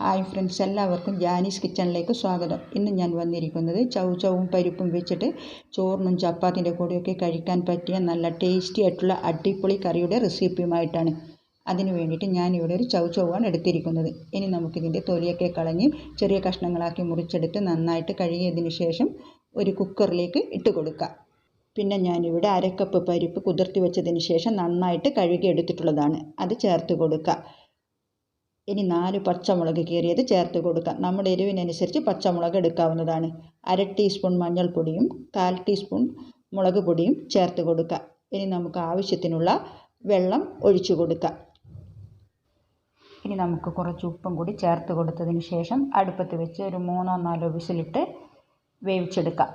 Hi friends എല്ലാവർക്കും ജാനീസ് കിച്ചണിലേക്ക് സ്വാഗതം. ഇന്ന് ഞാൻ വന്നിരിക്കുന്നത് ചൗച്ചവും പരിപ്പും വെച്ചിട്ട് ചോറിനും ചപ്പാത്തിന്റെ കൂടെയൊക്കെ കഴിക്കാൻ പറ്റിയ നല്ല ടേസ്റ്റി ആയിട്ടുള്ള അടിപൊളി കറിയുടെ റെസിപ്പിയുമായിട്ടാണ്. അതിന് വേണ്ടിയിട്ട് ഞാനിവിടെ ഒരു ചൗച്ചവാണ് എടുത്തിരിക്കുന്നത്. ഇനി നമുക്കിതിന്റെ തൊലിയൊക്കെ കളഞ്ഞ് ചെറിയ കഷ്ണങ്ങളാക്കി മുറിച്ചെടുത്ത് നന്നായിട്ട് കഴുകിയതിന് ശേഷം ഒരു കുക്കറിലേക്ക് ഇട്ട് കൊടുക്കുക പിന്നെ ഞാനിവിടെ അരക്കപ്പ് പരിപ്പ് കുതിർത്തി വെച്ചതിന് ശേഷം നന്നായിട്ട് കഴുകി എടുത്തിട്ടുള്ളതാണ് അത് ചേർത്ത് കൊടുക്കുക ഇനി നാല് പച്ചമുളക് കീറിയത് ചേർത്ത് കൊടുക്കാം. നമ്മുടെ എരിവിനനുസരിച്ച് പച്ചമുളക് എടുക്കാവുന്നതാണ്. അര ടീസ്പൂൺ മഞ്ഞൾപ്പൊടിയും കാൽ ടീസ്പൂൺ മുളക് പൊടിയും ചേർത്ത് കൊടുക്കുക ഇനി നമുക്ക് ആവശ്യത്തിനുള്ള വെള്ളം ഒഴിച്ചു കൊടുക്കാം. ഇനി നമുക്ക് കുറച്ച് ഉപ്പും കൂടി ചേർത്ത് കൊടുത്തതിന് ശേഷം അടുപ്പത്ത് വെച്ച് ഒരു മൂന്നോ നാലോ വിസിലിട്ട് വേവിച്ചെടുക്കാം.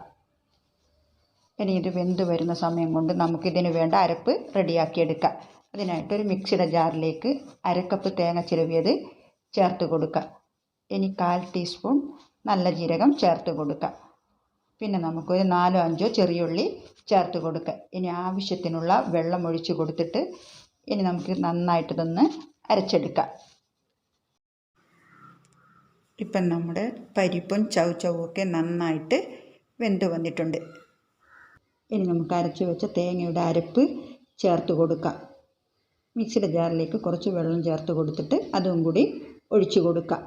ഇനി ഇത് വെന്ത് വരുന്ന സമയം കൊണ്ട് നമുക്കിതിന് വേണ്ട അരപ്പ് റെഡിയാക്കിയെടുക്കാം. അതിനായിട്ട് ഒരു മിക്സിയുടെ ജാറിലേക്ക് അരക്കപ്പ് തേങ്ങ ചിരവിയത് ചേർത്ത് കൊടുക്കുക ഇനി കാൽ ടീസ്പൂൺ നല്ല ജീരകം ചേർത്ത് കൊടുക്കുക പിന്നെ നമുക്കൊരു നാലോ അഞ്ചോ ചെറിയുള്ളി ചേർത്ത് കൊടുക്കുക ഇനി ആവശ്യത്തിനുള്ള വെള്ളം ഒഴിച്ച് കൊടുത്തിട്ട് ഇനി നമുക്ക് നന്നായിട്ട് ഇതൊന്ന് അരച്ചെടുക്കാം. ഇപ്പം നമ്മുടെ പരിപ്പും ചവ് ചവുമൊക്കെ നന്നായിട്ട് വെന്ത് വന്നിട്ടുണ്ട്. ഇനി നമുക്ക് അരച്ച് വെച്ച തേങ്ങയുടെ അരപ്പ് ചേർത്ത് കൊടുക്കാം. മിക്സിയുടെ ജാറിലേക്ക് കുറച്ച് വെള്ളം ചേർത്ത് കൊടുത്തിട്ട് അതും കൂടി ഒഴിച്ചു കൊടുക്കാം.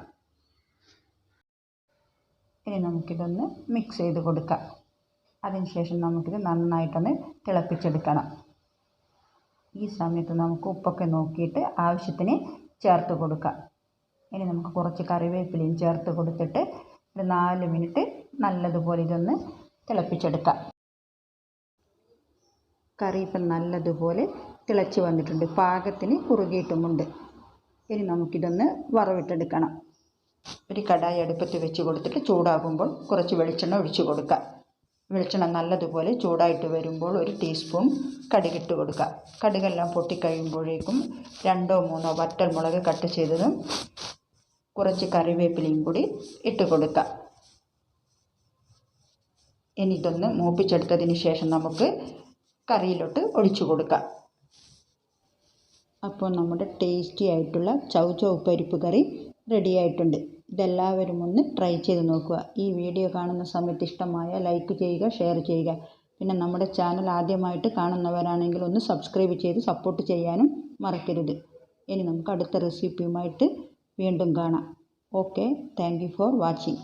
ഇനി നമുക്കിതൊന്ന് മിക്സ് ചെയ്ത് കൊടുക്കാം. അതിനുശേഷം നമുക്കിത് നന്നായിട്ടൊന്ന് തിളപ്പിച്ചെടുക്കണം. ഈ സമയത്ത് നമുക്ക് ഉപ്പൊക്കെ നോക്കിയിട്ട് ആവശ്യത്തിന് ചേർത്ത് കൊടുക്കാം. ഇനി നമുക്ക് കുറച്ച് കറിവേപ്പിലയും ചേർത്ത് കൊടുത്തിട്ട് ഒരു നാല് മിനിറ്റ് നല്ലതുപോലെ ഇതൊന്ന് തിളപ്പിച്ചെടുക്കാം. കറി ഇപ്പം നല്ലതുപോലെ തിളച്ച് വന്നിട്ടുണ്ട്. പാകത്തിന് കുറുകിയിട്ടുമുണ്ട്. ഇനി നമുക്കിതൊന്ന് വറവിട്ടെടുക്കണം. ഒരു കടായി അടുപ്പത്ത് വെച്ച് കൊടുത്തിട്ട് ചൂടാകുമ്പോൾ കുറച്ച് വെളിച്ചെണ്ണ ഒഴിച്ചു കൊടുക്കുക. വെളിച്ചെണ്ണ നല്ലതുപോലെ ചൂടായിട്ട് വരുമ്പോൾ ഒരു ടീസ്പൂൺ കടുകിട്ട് കൊടുക്കുക. കടുകെല്ലാം പൊട്ടിക്കഴിയുമ്പോഴേക്കും രണ്ടോ മൂന്നോ വറ്റൽ മുളക് കട്ട് ചെയ്തതും കുറച്ച് കറിവേപ്പിലയും കൂടി ഇട്ട് കൊടുക്കുക. ഇനി ഇതൊന്ന് മൂപ്പിച്ചെടുത്തതിന് ശേഷം നമുക്ക് കറിയിലോട്ട് ഒഴിച്ചു കൊടുക്കാം. അപ്പോൾ നമ്മുടെ ടേസ്റ്റി ആയിട്ടുള്ള ചൗ ചൗ പരിപ്പ് കറി റെഡി ആയിട്ടുണ്ട്. ഇതെല്ലാവരും ഒന്ന് ട്രൈ ചെയ്ത് നോക്കുക. ഈ വീഡിയോ കാണുന്ന സമയത്ത് ഇഷ്ടമായ ലൈക്ക് ചെയ്യുക ഷെയർ ചെയ്യുക. പിന്നെ നമ്മുടെ ചാനൽ ആദ്യമായിട്ട് കാണുന്നവരാണെങ്കിൽ ഒന്ന് സബ്സ്ക്രൈബ് ചെയ്ത് സപ്പോർട്ട് ചെയ്യാനും മറക്കരുത്. ഇനി നമുക്ക് അടുത്ത റെസിപ്പിയുമായിട്ട് വീണ്ടും കാണാം. Okay thank for watching